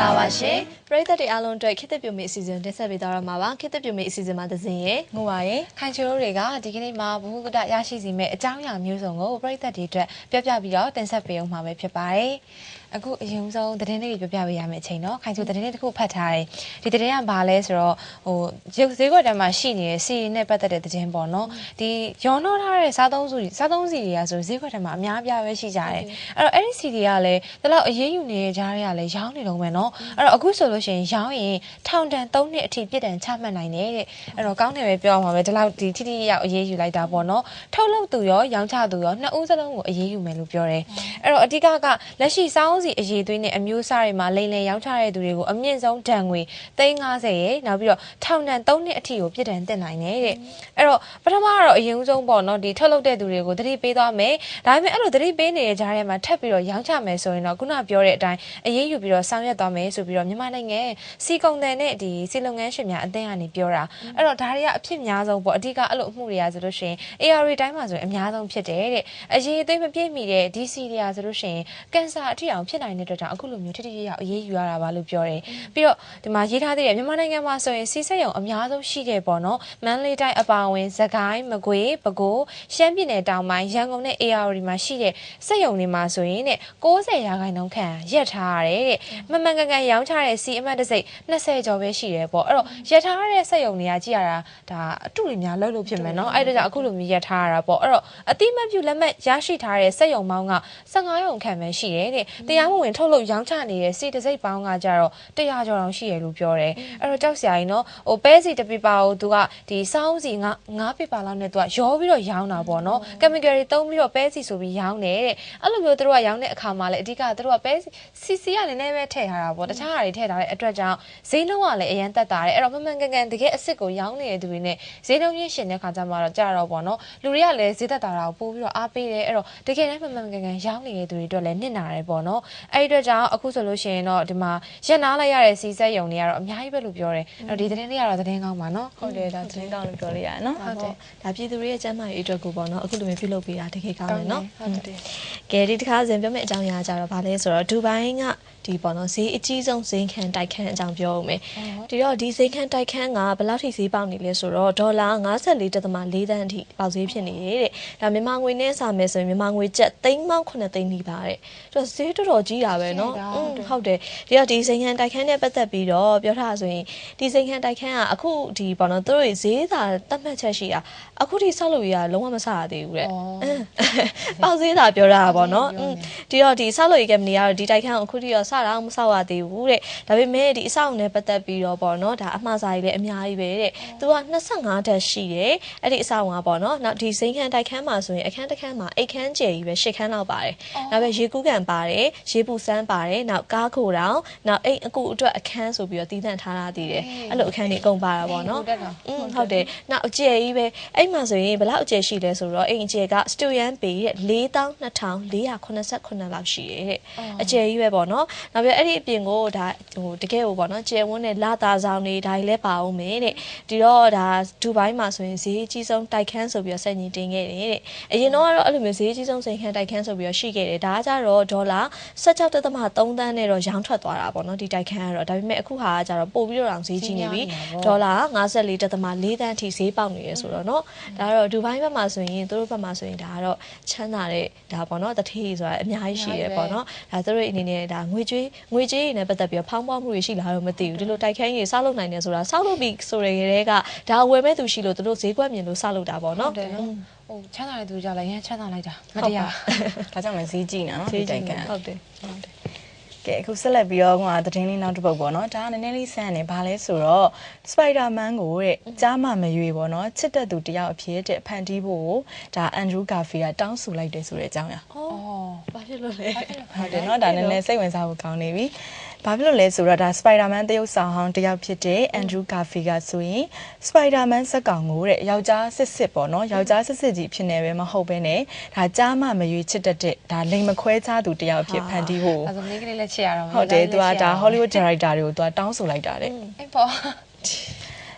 ္ဂလာပါရှင်။ ပရိသတ်တွေအားလုံးအတွက်ခေတ္တပြုမိအစီအစဉ်တင်ဆက်ပေးသွားရမှာပါခေတ္တပြုမိအစီအစဉ်မှာသစဉ်ရငိုပါရခိုင်ချိုတို့တွေကဒီကနေ့မှာဘုဟုကတရရှိစီမဲ့အကြောင်းအရာမျိုးစုံကိုပရိသတ်တွေအတွက်ပြပြပြီးတော့တင်ဆက်ပေးအောင်မှာပဲဖြစ်ပါတယ်အခုအရင်ဆုံးသတင်းလေးတွေပြပြပေးရမယ့်အချိန်တော့ခိုင်ချိုသတင်းလေးတစ်ခုဖတ်ထားတယ်ဒီသတင်းကဘာလဲဆိုတော့ဟိုရုပ်ဈေးကွက်တန်းမှာရှိနေတဲ့စီရင်နဲ့ပတ်သက်တဲ့သတင်းပေါ့နော်ဒီရောနှောထားတဲ့စားသုံးစုစားသုံးစီတွေကဆိုဈေးကွက်တန်းမှာအများပြားပဲရှိကြတယ်အဲ့တော့အဲ့ဒီစီတွေကလည်းဒီလောက်အရေးယူနေတဲ့ကြားတွေကလည်းရောင်းနေတော့မယ်နော်အဲ့တော့အခုဆိုလို့ရှိရင်ရောင်းရင်ထောင်ဒဏ်3နှစ်အထိပြစ်ဒဏ်ချမှတ်နိုင်တယ်တဲ့အဲ့တော့ကောင်းတယ်ပဲပြောရမှာပဲဒီလောက်ဒီထိထိရောက်အရေးယူလိုက်တာပေါ့နော်ထုတ်လုပ်သူရောရောင်းချသူရောနှစ်ဦးစလုံးကိုအရေးယူမယ်လို့ပြောတယ်အဲ့တော့အဓိကကလက်ရှိစောင်းစီအရေးသွေးနဲ့အမျိုးအစားတွေမှာလိန်လည်ရောင်းချတဲ့သူတွေကိုအမြင့်ဆုံးဒဏ်ငွေ350ရေနောက်ပြီးတော့ထောင်ဒဏ်3နှစ်အထိကိုပြစ်ဒဏ်တင်နိုင်တယ်တဲ့အဲ့တော့ပထမကတော့အရင်ဆုံးပေါ့နော်ဒီထုတ်လုပ်တဲ့သူတွေကိုသတိပေးသွားမယ်ဒါပေမဲ့အဲ့လိုသတိပေးနေတဲ့ကြားထဲမှာထပ်ပြီးတော့ရောင်းချမယ်ဆိုရင်တော့ခုနပြောတဲ့အတိုင်းအရေးယူပြီးတော့ဆောင်ရွက်သွားမယ်ဆိုပြီးတော့မြန်မာနိုင်ငံစီကုံတယ်နဲ့ဒီစီလုပ်ငန်းရှင်များအသင်းကနေပြောတာအဲ့တော့ဒါတွေကအဖြစ်များဆုံးပေါ့အဓိကအဲ့လိုအမှုတွေကဆိုလို့ရှိရင် AR တိုင်းမှာဆိုရင်အများဆုံးဖြစ်တယ်တဲ့အရေးအသေးမပြည့်မီတဲ့ DC တွေကဆိုလို့ရှိရင်ကင်ဆာအထိအောင်ဖြစ်နိုင်တဲ့အတွက်ကြောင့်အခုလိုမျိုးထိထိရောက်အရေးယူရတာပါလို့ပြောတယ်ပြီးတော့ဒီမှာရေးထားသေးတယ်မြန်မာနိုင်ငံမှာဆိုရင်စီဆက်ရုံအများဆုံးရှိတယ်ပေါ့နော်မန္တလေးတိုင်းအပါအဝင်စကိုင်းမကွေးပဲခူးရှမ်းပြည်နယ်တောင်ပိုင်းရန်ကုန်နဲ့ AR တွေမှာရှိတဲ့စက်ရုံတွေမှာဆိုရင်တဲ့60ရာခိုင်နှုန်းခန့်ရက်ထားရတယ်တဲ့မမှန်ကန်ကန်ရောင်းချတဲ့စီအမှတ်တစိတ်20ကျော်ပဲရှိတယ်ပေါ့အဲ့တော့ရက်ထားတဲ့စက်ရုံတွေကကြည့်ရတာဒါအတုတွေများလှုပ်လို့ဖြစ်မယ်နော်အဲ့ဒါကြောင့်အခုလိုမျိုးရက်ထားရတာပေါ့အဲ့တော့အတိမတ်ပြုလက်မှတ်ရရှိထားတဲ့စက်ရုံပေါင်းက15ရုံခန့်ပဲရှိတယ်တဲ့တရားမဝင်ထုတ်လို့ရောင်းချနေတဲ့စီတစိတ်ပေါင်းကကြတော့100ကျော်တောင်ရှိရလို့ပြောတယ်အဲ့တော့ကြောက်စရာကြီးနော်ဟိုပဲစီတပီပါကိုသူကဒီစောင်းစီငါ9ပီပါလောက်နဲ့သူကရောပြီးတော့ရောင်းတာပေါ့နော် chemical တွေသုံးပြီးတော့ပဲစီဆိုပြီးရောင်းတယ်တဲ့အဲ့လိုမျိုးသူတို့ကရောင်းတဲ့အခါမှာလည်းအဓိကသူတို့ကပဲစီစီကလည်းနည်းနည်းပဲထည့်ထားတာပေါ့တခြားဟာတွေထည့်ထားတဲ့အတွက်ကြောင့်ဈေးနှုန်းကလည်းအရန်တက်တာတယ်အဲ့တော့မမှန်ကန်ကန်တကယ်အစ်စ်ကိုရောင်းနေတဲ့သူတွေနဲ့ဈေးနှုန်းချင်းရှင်တဲ့ခါကျမှတော့ကြတော့ပေါ့နော်လူတွေကလည်းဈေးသက်တာတာကိုပို့ပြီးတော့အားပေးတယ်အဲ့တော့တကယ်တမ်းမမှန်ကန်ကန်ရောင်းနေတဲ့သူတွေအတွက်လည်းနစ်နာတယ်ပေါ့နော်အဲ့ဒီအတွက်ကြောင့်အခုဆိုလို့ရှိရင်တော့ဒီမှာရက်နာလိုက်ရတဲ့စီဆက်ယုံတွေကတော့အများကြီးပဲလို့ပြောတယ်အဲ့တော့ဒီသတင်းလေးကတော့သတင်းကောင်းပါနော်ဟုတ်တယ်ဒါသတင်းတောင်းလို့ပြောလိုက်ရတယ်နော်ဟုတ်တယ်ဒါပြည်သူတွေရဲ့ကျန်းမာရေးအတွက်ကိုပေါ့နော်အခုလိုမျိုးပြုလုပ်ပေးတာတကယ်ကောင်းတယ်နော်ဟုတ်တယ်ကဲဒီတစ်ခါစဉ်ပြောမယ့်အကြောင်းအရာကြတော့ဗာလဲဆိုတော့ဒူဘိုင်းကဒီပေါ့နော်ဈေးအကြီးဆုံးဈေးခံတိုက်ခန်းအကြောင်းပြောဦးမယ်ဒီတော့ဒီဈေးခံတိုက်ခန်းကဘယ်လောက်ထိဈေးပေါက်နေလဲဆိုတော့ဒေါ်လာ54.4သန်းအထိပေါက်ဈေးဖြစ်နေတယ်တဲ့ဒါမြန်မာငွေနဲ့စာမယ်ဆိုရင်မြန်မာငွေကျပ်3ပေါင်း9သိန်းနီးပါတဲ့အဲ့တော့ဈေးတော်တော်ကြီးတာပဲနော်อืมဟုတ်တယ်ဒီတော့ဒီဈေးခံတိုက်ခန်းနဲ့ပတ်သက်ပြီးတော့ပြောထားဆိုရင်ဒီဈေးခံတိုက်ခန်းကအခုဒီပေါ့နော်သူတို့ဈေးသာတတ်မှတ်ချက်ရှိတာအခုထိဆောက်လို့ရလုံးဝမဆရသေးဘူးတဲ့ ပေါက်ဈေးသာပြောတာပါနော်อืมဒီတော့ဒီဆောက်လို့ရကမနီကတော့ဒီတိုက်ခန်းကိုအခုထိတော့စတာမဆောက်ရသေးဘူးတဲ့ဒါပေ ေမဲ့ဒီအဆောက်အုံနဲ့ပတ်သက်ပြီးတော့ပေါ့နော်ဒါအမှားစာကြီးလည်းအများကြီးပဲတဲ့သူက25တက်ရှိတယ်အဲ့ဒီအဆောက်အုံကပေါ့နော်နောက်ဒီစိန်ခန်းတိုက်ခန်းမှာဆိုရင်အခန်းတစ်ခန်းမှာအိတ်ခန်းကျယ်ကြီးပဲရှစ်ခန်းလောက်ပါတယ်နောက်ပဲရေကူးကန်ပါတယ်ရေပူစမ်းပါတယ်နောက်ကားခိုတောင်နောက်အိတ်အကူအတွက်အခန်းဆိုပြီးတော့တည်တံ့ထားတာတည်တယ်အဲ့လိုအခန်းတွေအကုန်ပါတာပေါ့နော်ဟုတ်တယ်နော်อืมဟုတ်တယ်နောက်အကျယ်ကြီးပဲအဲ့မှာဆိုရင်ဘယ်လောက်အကျယ်ရှိလဲဆိုတော့အိမ်အကျယ်ကစတူယန်ပေရဲ့42,489လောက်ရှိရဲ့တဲ့အကျယ်ကြီးပဲပေါ့နော်နောက်ပြီးအဲ့ဒီအပြင်ကိုဒါဟိုတကယ်ကိုပေါ့နော်ကျယ်ဝန်းတဲ့လာတာဆောင်တွေဒါတွေလည်းပါအောင်မယ်တဲ့ဒီတော့ဒါဒူဘိုင်းမှာဆိုရင်ဈေးအကြီးဆုံးတိုက်ခန်းဆိုပြီးတော့စက်ညီတင်ခဲ့တယ်တဲ့အရင်တော့ကတော့အဲ့လိုမျိုးဈေးအကြီးဆုံးစိန်ခန်းတိုက်ခန်းဆိုပြီးတော့ရှိခဲ့တယ်ဒါကကြတော့ဒေါ်လာ16.3သန်းနဲ့တော့ရောင်းထွက်သွားတာပေါ့နော်ဒီတိုက်ခန်းကတော့ဒါပေမဲ့အခုဟာကကြတော့ပို့ပြီးတော့အောင်ဈေးကြီးနေပြီဒေါ်လာ54.4သန်းထိဈေးပေါက်နေရဆိုတော့เนาะဒါကတော့ဒူဘိုင်းဘက်မှာဆိုရင်သူတို့ဘက်မှာဆိုရင်ဒါကတော့ချမ်းသာတဲ့ဒါပေါ့နော်တထေးဆိုတာအများကြီးရှိတယ်ပေါ့နော်ဒါသူတို့အနေနဲ့ဒါငွေကြေးငွေကြေးတွေနဲ့ပတ်သက်ပြီးတော့ဖောင်းပွား မှုတွေရှိလာတော့မသိဘူးဒီလိုတိုက်ခန်းကြီးစောက်လုပ်နိုင်တယ်ဆိုတာစောက်လုပ်ပြီးဆိုရတဲ့ကဒါဝယ်မဲ့သူရှိလို့သူတို့ဈေးကွက်မြင်လို့စောက်လုပ်တာပေါ့ဟုနော်တ်တယ်နော်ဟိုချမ်းသာတဲ့သူကြောင့်လည်းရမ်းချမ်းသာလိုက်တာမဟုတ်တရားဒါကြောင့်လည်းဈေးကြီးနေနော်ဒီတိုက်ကန်းဟုတ်တယ်ဟုတ်တယ်ကဲအခုဆက်လက်ပြီးတော့ဟိုကသတင်းလေးနောက်တစ်ပုဒ်ပေါ့နော်ဒါကနည်းနည်းလေးဆန်းနေဘာလဲဆိုတော့ Spider-Man ကိုတဲ့ကြားမှမရွေပေါ့နော်ချစ်တဲ့သူတယောက်အဖြစ်တဲ့ဖန်တီးဖို့ဒါ Andrew Garfield ကတောင်းဆိုလိုက်တယ်ဆိုတဲ့အကြောင်းရအော်ဘာဖြစ်လို့လဲဟုတ်တယ်နော်ဒါနည်းနည်းစိတ်ဝင်စားဖို့ကောင်းနေပြီ ဘာဖြစ်လို့လဲဆိုတော့ဒါ Spider-Man တရုပ်ဆောင်ဟောင်းတယောက်ဖြစ်တဲ့ Andrew Garfield ကဆိုရင် Spider-Man ဇက်ကောင်ကိုတဲ့ယောက်ျားစစ်စစ်ပေါ့နော်ယောက်ျားစစ်စစ်ကြီးဖြစ်နေပဲမဟုတ်ဘဲနဲ့ဒါကြားမှမရွေချစ်တတ်တဲ့ဒါလိမ်မခွဲခြားသူတယောက်အဖြစ်ဖန်တီးဖို့အဲဆိုမိန်းကလေးလည်းချစ်ရတော့မယ်ဟုတ်တယ်သူကဒါ Hollywood director တွေကိုသူကတောင်းဆိုလိုက်တာတဲ့အေးပေါ့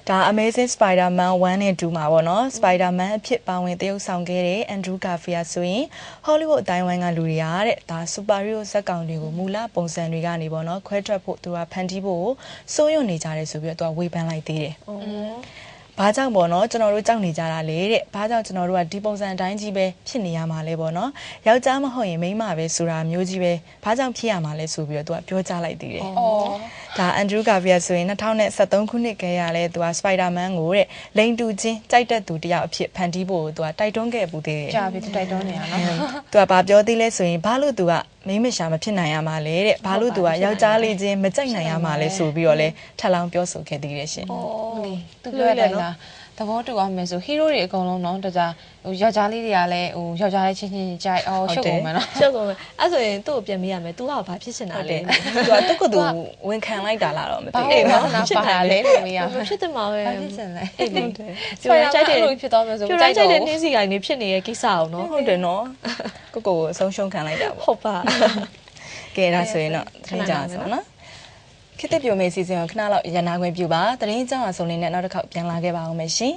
ဒါ Amazing Spider-Man 1နဲ့2မှာပေါ့နော် Spider-Man အဖြစ်ပါဝင်တရုပ်ဆောင်ခဲ့တဲ့ Andrew Garfield ဆိုရင် Hollywood အတိုင်းဝိုင်းကလူတွေကတဲ့ဒါ superhero ဇာတ်ကောင်တွေကိုမူလပုံစံတွေကနေပေါ့နော်ခွဲထွက်ဖို့သူကဖန်တီးဖို့စိုးရွံ့နေကြတယ်ဆိုပြီးတော့သူကဝေဖန်လိုက်သေးတယ်။ဘာကြောင့်ပေါ့နော်ကျွန်တော်တို့ကြောက်နေကြတာလေတဲ့။ဘာကြောင့်ကျွန်တော်တို့ကဒီပုံစံအတိုင်းကြီးပဲဖြစ်နေရမှာလဲပေါ့နော်။ယောက်ျားမဟုတ်ရင်မိန်းမပဲဆိုတာမျိုးကြီးပဲ။ဘာကြောင့်ဖြစ်ရမှာလဲဆိုပြီးတော့သူကပြောကြားလိုက်သေးတယ်။အော် ဒါအန်ဒရူးကာဗီယာဆိုရင်2023ခုနှစ်ကရလဲသူကစပိုက်ဒါမန်ကိုတဲ့လိန်တူချင်းကြိုက်တဲ့သူတစ်ယောက်အဖြစ်ဖန်တီးဖို့သူကတိုက်တွန်းခဲ့ပူသေးတယ်ကြာပြီသူတိုက်တွန်းနေရနော်သူကဘာပြောသေးလဲဆိုရင်ဘာလို့သူကမိန်းမရှာမဖြစ်နိုင်ရမှာလဲတဲ့ဘာလို့သူကယောက်ျားလေးချင်းမကြိုက်နိုင်ရမှာလဲဆိုပြီးတော့လဲထပ်လောင်းပြောဆိုခဲ့သေးတယ်ရှင်သူပြောရတဲ့လား သဘောတူအောင်မယ်ဆိုဟီးရိုးတွေအကုန်လုံးနော်တကြဟိုယောက်ျားလေးတွေကလည်းဟိုယောက်ျားလေးချင်းချင်းကြိုက်အော်ရှုပ်ကုန်မယ်နော်ရှုပ်ကုန်မယ်အဲ့ဆိုရင်သူ့ကိုပြန်မေးရမယ်။ तू ကဘာဖြစ်ချင်တာဟုတ်တလဲယ်သူကသူ့ကိုယ်သူဝန်ခံလိုက်တာလားတော့မသိဘာဘူးလို့ဘာနာပါလဲလို့မရ။ဘူးဖြစ်တယ်မှာပဲဘာဖြစ်စင်လဲအဲ့လေပြပြိုရကြိုက်တယ်လို့ဖြစ်သွားမယ်ဆိုပြိုရကြိုက်တဲ့နှင်းစီကိုင်းနေဖြစ်နေတဲ့ကိစ္စအောင်နော်ဟုတ်တယ်နော်ကိုကိုကိုအဆုံးရှုံးခံလိုက်တာပေါ့ဟုတ်ပါကဲဒါဆိုရင်တော့သတိကြအောင်ဆိုနော် ခေတ်သစ်ပြိုမေးစီစဉ်ကိုခဏလောက်ရန်နာခွင့်ပြုပါတရင်ကြောင်းအဆုံးလေးနဲ့နောက်တစ်ခေါက်ပြန်လာခဲ့ပါအောင်မယ်ရှင်